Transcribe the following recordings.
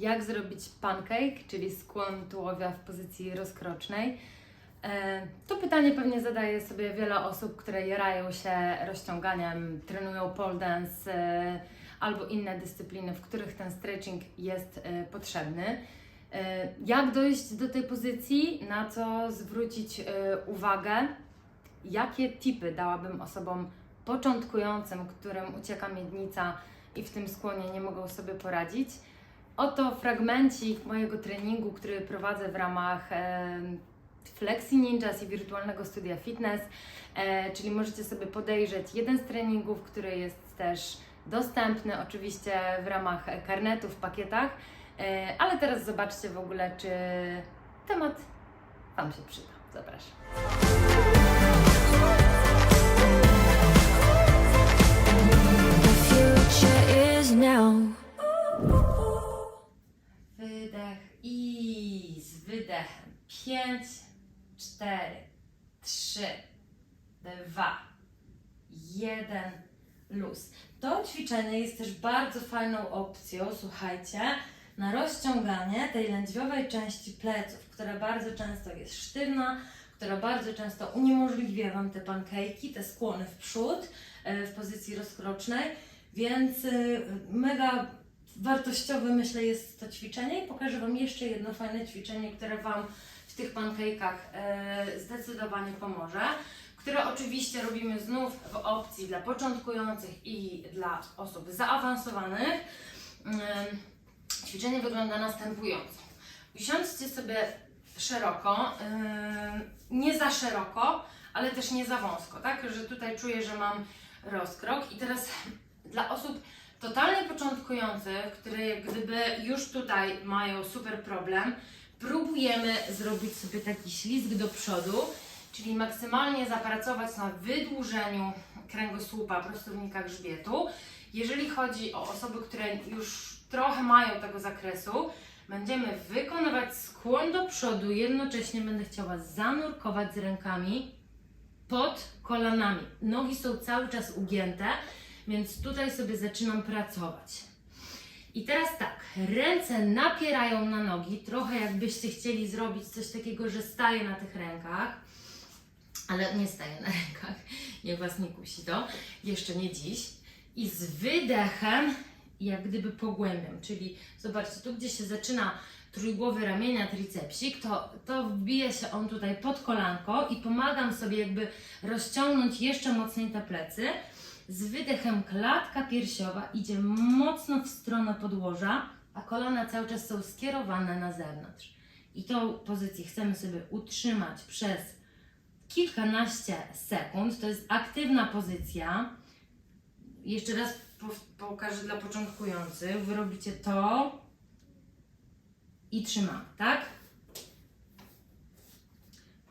jak zrobić pancake, czyli skłon tułowia w pozycji rozkrocznej. E, To pytanie pewnie zadaje sobie wiele osób, które jarają się rozciąganiem, trenują pole dance e, albo inne dyscypliny, w których ten stretching jest e, potrzebny. Jak dojść do tej pozycji, na co zwrócić uwagę, jakie tipy dałabym osobom początkującym, którym ucieka miednica i w tym skłonie nie mogą sobie poradzić. Oto fragmencik mojego treningu, który prowadzę w ramach Flexi Ninjas i wirtualnego studia fitness, e, czyli możecie sobie podejrzeć jeden z treningów, który jest też dostępny oczywiście w ramach karnetu, w pakietach, e, ale teraz zobaczcie w ogóle, czy temat Wam się przyda. Zapraszam. Now. 5, 4, 3, 2, 1, luz. To ćwiczenie jest też bardzo fajną opcją, słuchajcie, na rozciąganie tej lędźwiowej części pleców, która bardzo często jest sztywna, która bardzo często uniemożliwia Wam te pankejki, te skłony w przód e, w pozycji rozkrocznej, więc y, mega wartościowe myślę jest to ćwiczenie i pokażę Wam jeszcze jedno fajne ćwiczenie, które Wam tych pankejkach e, zdecydowanie pomoże, które oczywiście robimy znów w opcji dla początkujących i dla osób zaawansowanych. Ym, Ćwiczenie wygląda następująco. Usiądźcie sobie szeroko, ym, nie za szeroko, ale też nie za wąsko, tak? Że tutaj czuję, że mam rozkrok. I teraz dla osób totalnie początkujących, które gdyby już tutaj mają super problem, próbujemy zrobić sobie taki ślizg do przodu, czyli maksymalnie zapracować na wydłużeniu kręgosłupa, prostownika grzbietu. Jeżeli chodzi o osoby, które już trochę mają tego zakresu, będziemy wykonywać skłon do przodu, jednocześnie będę chciała zanurkować z rękami pod kolanami. Nogi są cały czas ugięte, więc tutaj sobie zaczynam pracować. I teraz tak, ręce napierają na nogi, trochę jakbyście chcieli zrobić coś takiego, że staję na tych rękach, ale nie staję na rękach, niech Was nie kusi to, jeszcze nie dziś. I z wydechem, jak gdyby pogłębiam, czyli zobaczcie, tu gdzie się zaczyna trójgłowy ramienia, tricepsik, to, to wbije się on tutaj pod kolanko i pomagam sobie jakby rozciągnąć jeszcze mocniej te plecy. Z wydechem klatka piersiowa idzie mocno w stronę podłoża, a kolana cały czas są skierowane na zewnątrz. I tą pozycję chcemy sobie utrzymać przez kilkanaście sekund. To jest aktywna pozycja. Jeszcze raz po- pokażę dla początkujących. Wy robicie to i trzymamy, tak?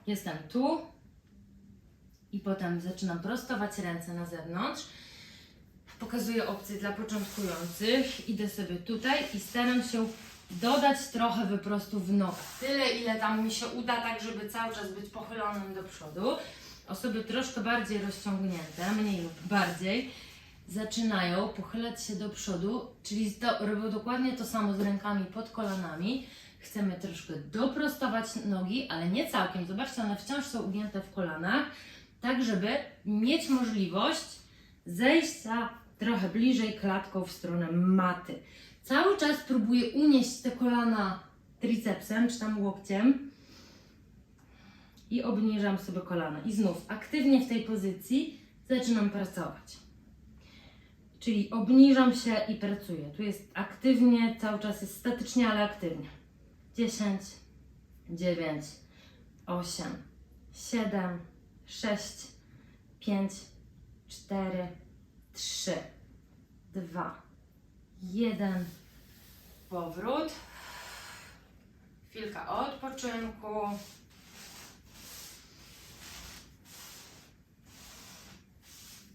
Jestem tu i potem zaczynam prostować ręce na zewnątrz. Pokazuję opcję dla początkujących. Idę sobie tutaj i staram się dodać trochę wyprostu w nogę. Tyle, ile tam mi się uda, tak żeby cały czas być pochylonym do przodu. Osoby troszkę bardziej rozciągnięte, mniej lub bardziej, zaczynają pochylać się do przodu, czyli robią dokładnie to samo z rękami pod kolanami. Chcemy troszkę doprostować nogi, ale nie całkiem. Zobaczcie, one wciąż są ugięte w kolanach, tak żeby mieć możliwość zejścia trochę bliżej klatką w stronę maty. Cały czas próbuję unieść te kolana tricepsem czy tam łokciem i obniżam sobie kolana. I znów aktywnie w tej pozycji zaczynam pracować. Czyli obniżam się i pracuję. Tu jest aktywnie, cały czas jest statycznie, ale aktywnie. 10, 9, 8, 7, 6, 5, 4, 3, 2, 1. Powrót. Chwilka odpoczynku.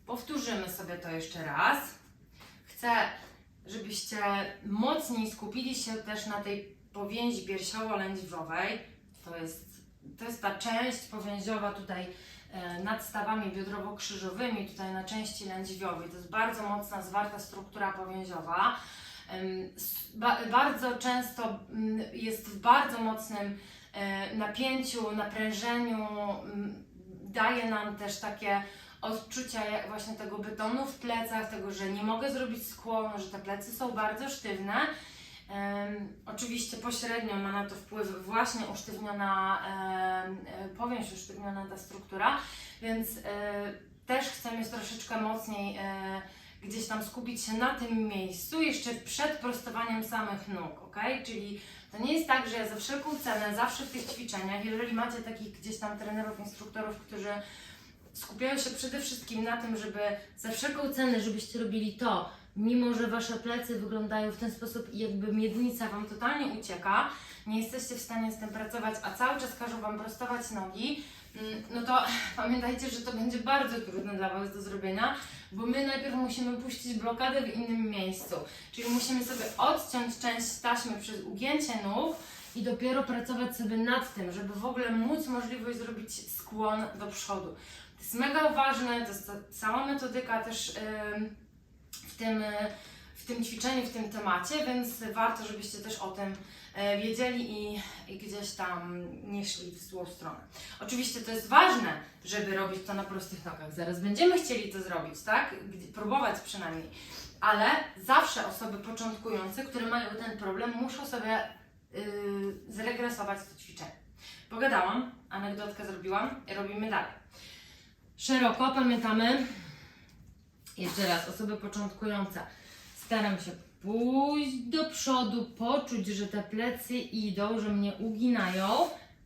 Powtórzymy sobie to jeszcze raz. Chcę, żebyście mocniej skupili się też na tej powięzi piersiowo-lędźwiowej. To jest, to jest ta część powięziowa tutaj e, nad stawami biodrowo-krzyżowymi, tutaj na części lędźwiowej. To jest bardzo mocna, zwarta struktura powięziowa. bardzo często jest w bardzo mocnym e, napięciu, naprężeniu, daje nam też takie odczucia właśnie tego betonu w plecach, tego, że nie mogę zrobić skłonu, że te plecy są bardzo sztywne. Oczywiście pośrednio ma na to wpływ właśnie usztywniona e, powieść, usztywniona ta struktura, więc e, też chcemy troszeczkę mocniej e, gdzieś tam skupić się na tym miejscu jeszcze przed prostowaniem samych nóg, ok? Czyli to nie jest tak, że ja za wszelką cenę, zawsze w tych ćwiczeniach, jeżeli macie takich gdzieś tam trenerów, instruktorów, którzy skupiają się przede wszystkim na tym, żeby za wszelką cenę, żebyście robili to, mimo że wasze plecy wyglądają w ten sposób jakby miednica wam totalnie ucieka, nie jesteście w stanie z tym pracować, a cały czas każą wam prostować nogi, mm, no to pamiętajcie, że to będzie bardzo trudne dla was do zrobienia, bo my najpierw musimy puścić blokadę w innym miejscu, czyli musimy sobie odciąć część taśmy przez ugięcie nóg i dopiero pracować sobie nad tym, żeby w ogóle móc możliwość zrobić skłon do przodu. To jest mega ważne, to jest ta cała metodyka też ym, w tym, y, w tym ćwiczeniu, w tym temacie, więc warto, żebyście też o tym e, wiedzieli i, i gdzieś tam nie szli w złą stronę. Oczywiście to jest ważne, żeby robić to na prostych nogach. Zaraz będziemy chcieli to zrobić, tak? Próbować przynajmniej. Ale zawsze osoby początkujące, które mają ten problem, muszą sobie yy, zregresować to ćwiczenie. Pogadałam, anegdotkę zrobiłam robimy dalej. Szeroko pamiętamy. Jeszcze raz, osoby początkujące. Staram się pójść do przodu, poczuć, że te plecy idą, że mnie uginają.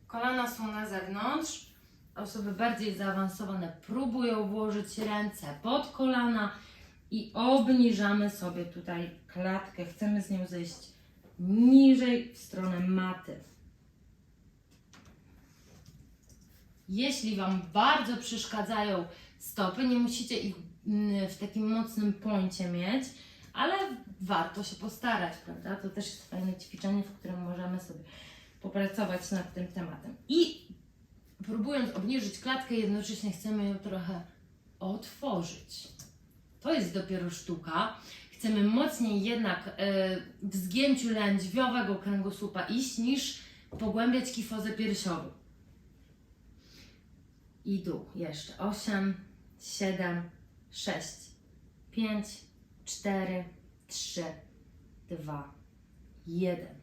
Kolana są na zewnątrz. Osoby bardziej zaawansowane próbują włożyć ręce pod kolana i obniżamy sobie tutaj klatkę. Chcemy z nią zejść niżej w stronę maty. Jeśli Wam bardzo przeszkadzają stopy, nie musicie ich w takim mocnym pońcie mieć, ale warto się postarać, prawda? To też jest fajne ćwiczenie, w którym możemy sobie popracować nad tym tematem. I próbując obniżyć klatkę, jednocześnie chcemy ją trochę otworzyć. To jest dopiero sztuka. Chcemy mocniej jednak e, w zgięciu lędźwiowego kręgosłupa iść, niż pogłębiać kifozę piersiową. I dół. Jeszcze 8, 7, 6, 5, 4, 3, 2, 1.